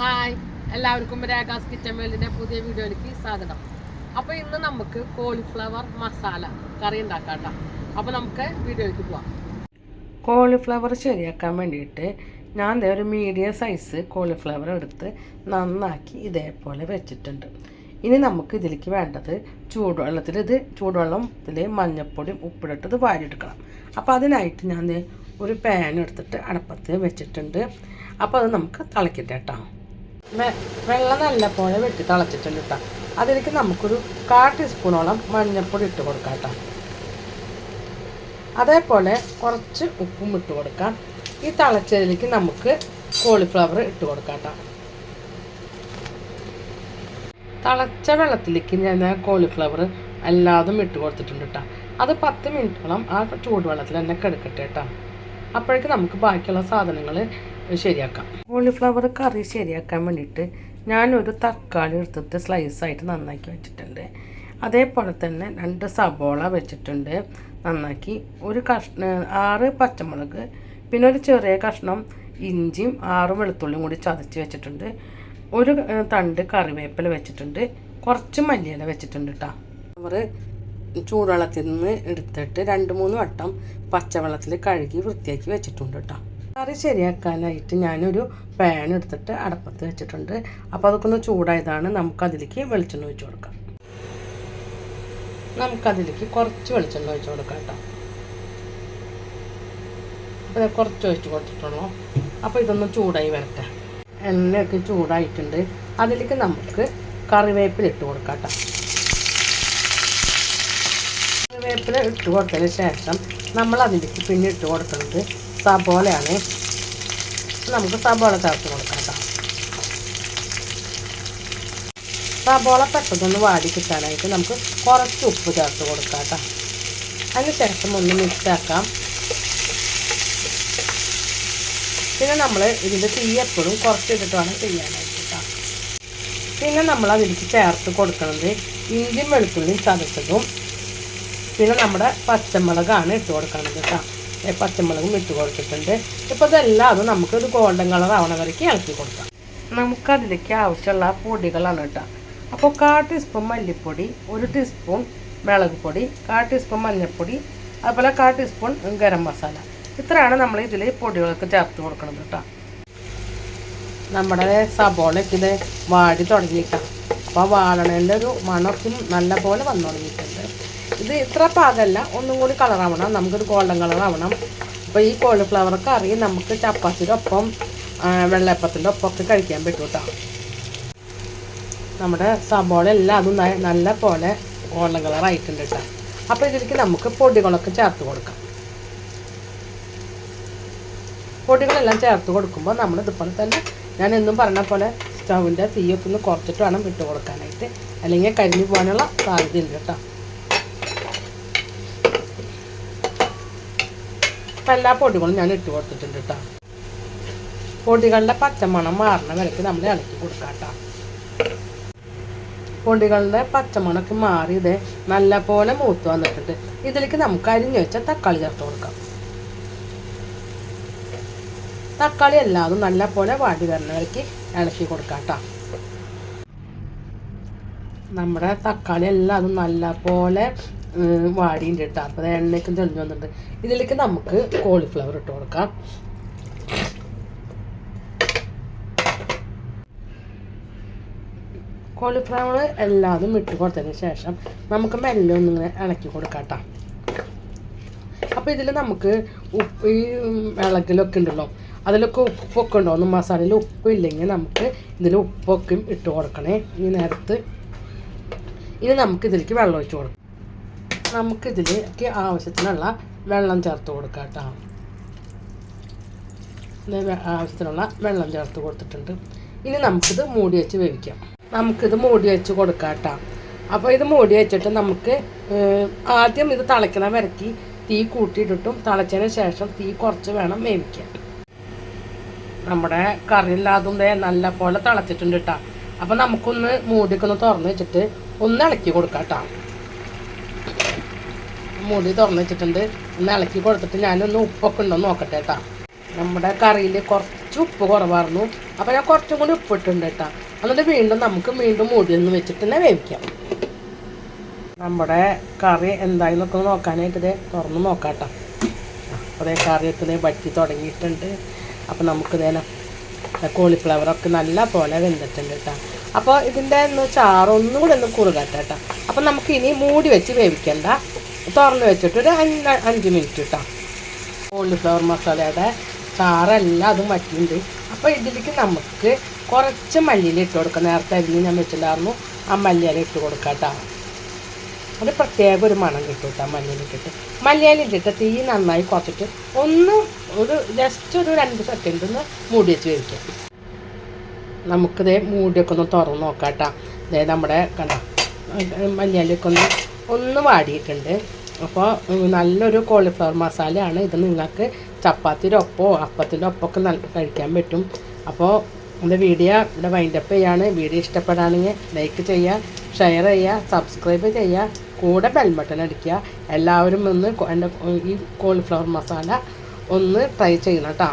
Hi. എല്ലാവർക്കും രേഖാസ് kitchen വേൾഡിന്റെ പുതിയ വീഡിയോയിലേക്ക് സ്വാഗതം. അപ്പോൾ ഇന്ന് നമുക്ക് കോളിഫ്ലവർ മസാല കറി ഉണ്ടാക്കാം കേട്ടോ അപ്പോൾ നമുക്ക് വീഡിയോയിലേക്ക് പോവാം. കോളിഫ്ലവർ ശരിയാക്കാൻ വേണ്ടിയിട്ട് ഞാൻ ഒരു മീഡിയം സൈസ് കോളിഫ്ലവർ എടുത്ത് നന്നാക്കി ഇതേപോലെ വെച്ചിട്ടുണ്ട്. ഇനി നമുക്ക് ഇതിലേക്ക് വേണ്ടത് ചൂടുവെള്ളത്തിൽ ഇത് ചൂടുവെള്ളത്തിൽ മഞ്ഞൾപ്പൊടിയും ഉപ്പിടിട്ട് ഇത് വാരിയെടുക്കണം. അപ്പോൾ അതിനായിട്ട് ഞാൻ ഒരു പാൻ എടുത്തിട്ട് അടപ്പത്ത് വെച്ചിട്ടുണ്ട്. അപ്പോൾ അത് നമുക്ക് തിളക്കട്ടെ കേട്ടോ വെള്ളം നല്ലപോലെ വെട്ടി തിളച്ചിട്ടുണ്ട് കേട്ടോ അതിലേക്ക് നമുക്കൊരു കാ ടീസ്പൂണോളം മഞ്ഞൾപ്പൊടി ഇട്ട് കൊടുക്കാം കേട്ടോ അതേപോലെ കുറച്ച് ഉപ്പും ഇട്ട് കൊടുക്കാം. ഈ തിളച്ചതിലേക്ക് നമുക്ക് കോളിഫ്ലവർ ഇട്ട് കൊടുക്കാം കേട്ടോ തിളച്ച വെള്ളത്തിലേക്ക് ഞാൻ കോളിഫ്ലവർ എല്ലാതും ഇട്ട് കൊടുത്തിട്ടുണ്ട് കേട്ടോ അത് പത്ത് മിനിറ്റോളം ആ ചൂടുവെള്ളത്തിൽ തന്നെ കിടക്കട്ടെ കേട്ടോ അപ്പോഴേക്ക് നമുക്ക് ബാക്കിയുള്ള സാധനങ്ങൾ ശരിയാക്കാം. കോളിഫ്ലവർ കറി ശരിയാക്കാൻ വേണ്ടിയിട്ട് ഞാനൊരു തക്കാളി എടുത്തിട്ട് സ്ലൈസായിട്ട് നന്നാക്കി വെച്ചിട്ടുണ്ട്. അതേപോലെ തന്നെ രണ്ട് സബോള വെച്ചിട്ടുണ്ട് നന്നാക്കി. ഒരു കഷ്ണ ആറ് പച്ചമുളക് പിന്നെ ഒരു ചെറിയ കഷ്ണം ഇഞ്ചിയും ആറ് വെളുത്തുള്ളിയും കൂടി ചതച്ച് വെച്ചിട്ടുണ്ട്. ഒരു തണ്ട് കറിവേപ്പില വെച്ചിട്ടുണ്ട്. കുറച്ച് മല്ലിയില വെച്ചിട്ടുണ്ട് കേട്ടോ അവർ ചൂടുവെള്ളത്തിൽ നിന്ന് എടുത്തിട്ട് രണ്ട് മൂന്ന് വട്ടം പച്ചവെള്ളത്തിൽ കഴുകി വൃത്തിയാക്കി വെച്ചിട്ടുണ്ട് കേട്ടോ. കറി ശരിയാക്കാനായിട്ട് ഞാനൊരു പാൻ എടുത്തിട്ട് അടപ്പത്ത് വെച്ചിട്ടുണ്ട്. അപ്പോൾ അതൊക്കെ ഒന്ന് ചൂടായതാണ്. നമുക്കതിലേക്ക് വെളിച്ചെണ്ണ ഒഴിച്ചു കൊടുക്കാം. നമുക്കതിലേക്ക് കുറച്ച് വെളിച്ചെണ്ണ ഒഴിച്ചു കൊടുക്കാം കേട്ടോ. അപ്പോൾ കുറച്ച് ഒഴിച്ച് കൊടുത്തിട്ടുള്ളൂ. അപ്പോൾ ഇതൊന്ന് ചൂടായി വരട്ടെ. എണ്ണയൊക്കെ ചൂടായിട്ടുണ്ട്. അതിലേക്ക് നമുക്ക് കറിവേപ്പില ഇട്ട് കൊടുക്കാം കേട്ടോ. കറിവേപ്പില ഇട്ട് കൊടുത്തതിന് ശേഷം നമ്മൾ അതിലേക്ക് പിന്നെ ഇട്ട് കൊടുക്കുന്നത് സബോളയാണ്. നമുക്ക് സബോള ചേർത്ത് കൊടുക്കാം കേട്ടോ. സബോള പെട്ടെന്നൊന്ന് വാടി കിട്ടാനായിട്ട് നമുക്ക് കുറച്ച് ഉപ്പ് ചേർത്ത് കൊടുക്കാം കേട്ടോ. അതിന് ശേഷം ഒന്ന് മിക്സ് ആക്കാം. പിന്നെ നമ്മൾ ഇതിന്റെ തീ എപ്പോഴും കുറച്ചിട്ടിട്ട് വേണം ചെയ്യാനായിട്ട് പിന്നെ നമ്മൾ അതിലേക്ക് ചേർത്ത് കൊടുക്കുന്നത് ഇഞ്ചിയും വെളുത്തുള്ളിയും ചതച്ചതും പിന്നെ നമ്മുടെ പച്ചമുളകാണ് ഇട്ട് കൊടുക്കുന്നത് കേട്ടോ. പച്ചമുളകും ഇട്ട് കൊടുത്തിട്ടുണ്ട്. ഇപ്പോൾ ഇതെല്ലാം അതും നമുക്കൊരു ഗോൾഡൻ കളർ ആവണ വരയ്ക്ക് ഇളക്കി കൊടുക്കാം. നമുക്കതിലേക്ക് ആവശ്യമുള്ള പൊടികളാണ് കേട്ടോ. അപ്പോൾ കാ ടീസ്പൂൺ മല്ലിപ്പൊടി ഒരു ടീസ്പൂൺ മുളക് പൊടി കാ ടീസ്പൂൺ മഞ്ഞൾപ്പൊടി അതുപോലെ കാ ടീസ്പൂൺ ഗരം മസാല. ഇത്രയാണ് നമ്മൾ ഇതിൽ പൊടികൾക്ക് ചേർത്ത് കൊടുക്കുന്നത് കേട്ടോ. നമ്മുടെ സബോളക്കിത് വാടി തുടങ്ങിയിട്ടാണ് അപ്പോൾ വാടണേന്റെ ഒരു മണക്കും നല്ല പോലെ വന്നു തുടങ്ങിയിട്ടുണ്ട്. ഇത് ഇത്ര പാകമല്ല ഒന്നും കൂടി കളറാവണം നമുക്കൊരു ഗോൾഡൻ കളറാവണം അപ്പോൾ ഈ കോളിഫ്ലവർ കറി നമുക്ക് ചപ്പാത്തിന്റെ ഒപ്പം വെള്ളയപ്പത്തിന്റെ ഒപ്പം ഒക്കെ കഴിക്കാൻ പറ്റും കേട്ടോ നമ്മുടെ സബോള എല്ലാം അതും നല്ല പോലെ ഗോൾഡൻ കളറായിട്ടുണ്ട് കേട്ടോ അപ്പോൾ ഇതിലേക്ക് നമുക്ക് പൊടികളൊക്കെ ചേർത്ത് കൊടുക്കാം. പൊടികളെല്ലാം ചേർത്ത് കൊടുക്കുമ്പോൾ നമ്മൾ ഇതുപോലെ തന്നെ ഞാൻ എന്നും പറഞ്ഞ പോലെ സ്റ്റൗവിന്റെ തീയൊക്കെ ഒന്ന് കുറച്ചിട്ട് വേണം ഇട്ട് കൊടുക്കാനായിട്ട്. അല്ലെങ്കിൽ കരിഞ്ഞു പോകാനുള്ള സാധ്യതയുണ്ട് കേട്ടോ അപ്പം എല്ലാ പൊടികളും ഞാൻ ഇട്ട് കൊടുത്തിട്ടുണ്ട് കേട്ടോ പൊടികളുടെ പച്ചമണം മാറണ വരയ്ക്ക് നമ്മൾ ഇളക്കി കൊടുക്കാം കേട്ടോ പൊടികളുടെ പച്ചമണക്ക് മാറി ഇത് നല്ല പോലെ മൂത്ത് വന്നിട്ടുണ്ട്. ഇതിലേക്ക് നമുക്ക് അരിഞ്ഞു വെച്ച തക്കാളി ചേർത്ത് കൊടുക്കാം. തക്കാളി എല്ലാതും നല്ല പോലെ വാടി വരണവർക്ക് ഇളക്കി കൊടുക്കാം കേട്ടോ നമ്മുടെ തക്കാളി എല്ലാതും നല്ല പോലെ വാടിയിട്ട് കേട്ടോ അപ്പോൾ എണ്ണയ്ക്കും തെളിഞ്ഞു വന്നിട്ടുണ്ട് ഇതിലേക്ക് നമുക്ക് കോളിഫ്ലവർ ഇട്ട് കൊടുക്കാം. കോളിഫ്ലവർ എല്ലാതും ഇട്ട് കൊടുത്തതിന് ശേഷം നമുക്ക് മെല്ലെ ഒന്നിങ്ങനെ ഇളക്കി കൊടുക്കാം കേട്ടോ അപ്പോൾ ഇതിൽ നമുക്ക് ഉപ്പ് ഈ ഇളകിലൊക്കെ ഉണ്ടല്ലോ അതിലൊക്കെ ഉപ്പൊക്കെ ഉണ്ടോ? ഒന്നും മസാലയിൽ ഉപ്പ് ഇല്ലെങ്കിൽ നമുക്ക് ഇതിൽ ഉപ്പൊക്കെ ഇട്ട് കൊടുക്കണേ. ഈ നേരത്ത് ഇനി നമുക്ക് ഇതിലേക്ക് വെള്ളം ഒഴിച്ച് കൊടുക്കാം. നമുക്ക് ഇതിലേക്ക് ആവശ്യത്തിനുള്ള വെള്ളം ചേർത്ത് കൊടുക്കാം കേട്ടോ. ആവശ്യത്തിനുള്ള വെള്ളം ചേർത്ത് കൊടുത്തിട്ടുണ്ട്. ഇനി നമുക്കിത് മൂടി വെച്ച് വേവിക്കാം. നമുക്കിത് മൂടി വെച്ച് കൊടുക്കാം കേട്ടോ. അപ്പോൾ ഇത് മൂടി വെച്ചിട്ട് നമുക്ക് ആദ്യം ഇത് തിളയ്ക്കണ വരക്കി തീ കൂട്ടിയിട്ടിട്ടും തിളച്ചതിന് ശേഷം തീ കുറച്ച് വേണം വേവിക്കാൻ. നമ്മുടെ കറിയില്ലാതും ഇല്ലാതെ നല്ല പോലെ തിളച്ചിട്ടുണ്ട് കേട്ടോ. അപ്പോൾ നമുക്കൊന്ന് മൂടിക്കൊന്ന് തുറന്ന് വെച്ചിട്ട് ഒന്ന് ഇളക്കി കൊടുക്കാം കേട്ടോ. മൂടി തുറന്ന് വെച്ചിട്ടുണ്ട് ഒന്ന് ഇളക്കി കൊടുത്തിട്ട് ഞാനൊന്ന് ഉപ്പൊക്കെ ഉണ്ടോ നോക്കട്ടെ കേട്ടോ നമ്മുടെ കറിയിൽ കുറച്ച് ഉപ്പ് കുറവായിരുന്നു. അപ്പോൾ ഞാൻ കുറച്ചും കൂടി ഉപ്പിട്ടുണ്ട് കേട്ടോ എന്നിട്ട് വീണ്ടും നമുക്ക് വീണ്ടും മൂടി ഒന്ന് വെച്ചിട്ട് തന്നെ വേവിക്കാം. നമ്മുടെ കറി എന്തായി എന്നൊക്കെ നോക്കാനായിട്ട് ഇത് തുറന്ന് നോക്കാം കേട്ടോ അതേ കറിയൊക്കെ വറ്റി തുടങ്ങിയിട്ടുണ്ട്. അപ്പോൾ നമുക്ക് ഇതേനെ കോളിഫ്ലവറൊക്കെ നല്ല പോലെ വെന്തിട്ടുണ്ട് കേട്ടോ അപ്പോൾ ഇതിന്റെ ഒന്ന് ഒന്നും കൂടെ ഒന്ന് കുറുകട്ടെ കേട്ടോ അപ്പോൾ നമുക്ക് ഇനി മൂടി വെച്ച് വേവിക്കണ്ട. തുറന്ന് വെച്ചിട്ട് ഒരു അഞ്ച് മിനിറ്റ് ഇട്ടാം കോളിഫ്ലവർ മസാലയുടെ ചാറെല്ലാം അതും വറ്റിയിട്ടുണ്ട്. അപ്പോൾ ഇതിലേക്ക് നമുക്ക് കുറച്ച് മല്ലിയില ഇട്ട് കൊടുക്കാം. നേരത്തെ അരിഞ്ഞ് ഞാൻ വെച്ചിട്ടുണ്ടായിരുന്നു. ആ മല്ലിയില ഇട്ട് കൊടുക്കാം കേട്ടോ അത് പ്രത്യേക ഒരു മണം കിട്ടും കേട്ടോ മല്ലിയില ഇട്ടിട്ട്. മല്ലിയില ഇട്ടിട്ട് തീ നന്നായി കുറച്ചിട്ട് ഒന്ന് ഒരു ജസ്റ്റ് ഒരു രണ്ട് സെക്കൻഡ് ഒന്ന് മൂടി വെച്ച് വേവിക്കാം. നമുക്കിത് മൂടിയൊക്കെ ഒന്ന് തുറന്ന് നോക്കാം കേട്ടോ അതായത് നമ്മുടെ കണ്ട മല്ലിയിലൊക്കെ ഒന്ന് ഒന്ന് വാടിയിട്ടുണ്ട്. അപ്പോൾ നല്ലൊരു കോളിഫ്ലവർ മസാലയാണ്. ഇത് നിങ്ങൾക്ക് ചപ്പാത്തിയുടെ ഒപ്പമോ അപ്പത്തിന്റെ ഒപ്പമൊക്കെ നല്ല കഴിക്കാൻ പറ്റും. അപ്പോൾ എന്റെ വീഡിയോ ഇവിടെ വൈൻഡപ്പ് ചെയ്യാണ്. വീഡിയോ ഇഷ്ടപ്പെടുകയാണെങ്കിൽ ലൈക്ക് ചെയ്യുക ഷെയർ ചെയ്യുക സബ്സ്ക്രൈബ് ചെയ്യുക കൂടെ ബെൽ ബട്ടൺ അടിക്കുക. എല്ലാവരും ഒന്ന് എന്റെ ഈ കോളിഫ്ലവർ മസാല ഒന്ന് ട്രൈ ചെയ്യണം കേട്ടോ.